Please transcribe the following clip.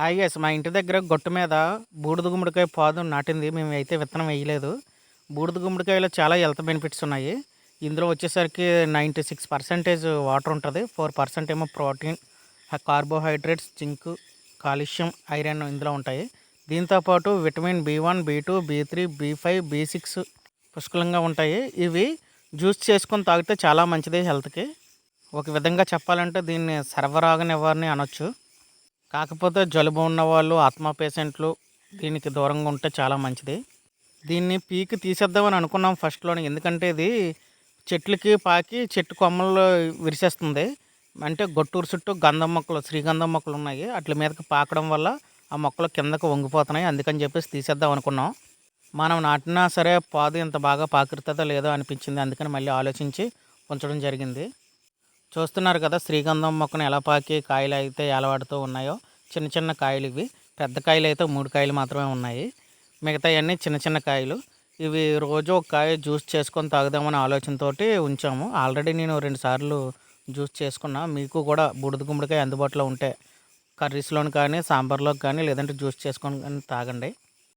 Hi guys మా ఇంటి దగ్గర గొట్టు మీద బూడిద గుమ్మడికాయ పాదు నాటింది. మేము అయితే విత్తనం వేయలేదు. బూడిద గుమ్మడికాయలో చాలా హెల్త్ బెనిఫిట్స్ ఉన్నాయి. ఇందులో వచ్చేసరికి నైంటీ సిక్స్ పర్సెంటేజ్ వాటర్ ఉంటుంది. ఫోర్ పర్సెంట్ ఏమో protein carbohydrates zinc calcium iron ఇందులో ఉంటాయి. దీంతోపాటు vitamin B one B two B three B five B six పుష్కలంగా ఉంటాయి. ఇవి జ్యూస్ చేసుకొని తాగితే చాలా మంచిది హెల్త్కి ఒక విధంగా చెప్పాలంటే దీన్ని సర్వరాగ నివారణ అనొచ్చు. కాకపోతే జలుబు ఉన్నవాళ్ళు ఆత్మా పేషెంట్లు దీనికి దూరంగా ఉంటే చాలా మంచిది. దీన్ని పీకి తీసేద్దామని అనుకున్నాం ఫస్ట్లోనే. ఎందుకంటే ఇది చెట్లకి పాకి చెట్టు కొమ్మల్లో విరిసేస్తుంది. అంటే గొట్టూరు చుట్టూ గంధం మొక్కలు శ్రీగంధం మొక్కలు ఉన్నాయి. అట్ల మీదకి పాకడం వల్ల ఆ మొక్కలు కిందకు వంగిపోతున్నాయి. అందుకని చెప్పేసి తీసేద్దాం అనుకున్నాం. మనం నాటినా సరే పాదు ఇంత బాగా పాకిరుతుందో లేదో అనిపించింది. అందుకని మళ్ళీ ఆలోచించి ఉంచడం జరిగింది. చూస్తున్నారు కదా శ్రీగంధం మొక్కను ఎలా పాకి కాయలు అయితే ఎలవాడుతూ ఉన్నాయో చిన్న చిన్న కాయలు ఇవి. పెద్ద కాయలు అయితే మూడు కాయలు మాత్రమే ఉన్నాయి. మిగతా అన్నీ చిన్న చిన్న కాయలు. ఇవి రోజు ఒక కాయ జ్యూస్ చేసుకొని తాగుదామనే ఆలోచనతోటి ఉంచాము. ఆల్రెడీ నేను రెండు సార్లు జ్యూస్ చేసుకున్నా. మీకు కూడా బుడిద గుమ్మడికాయ అందుబాటులో ఉంటే కర్రీస్లోని కానీ సాంబార్లోకి కానీ లేదంటే జ్యూస్ చేసుకొని కానీ తాగండి.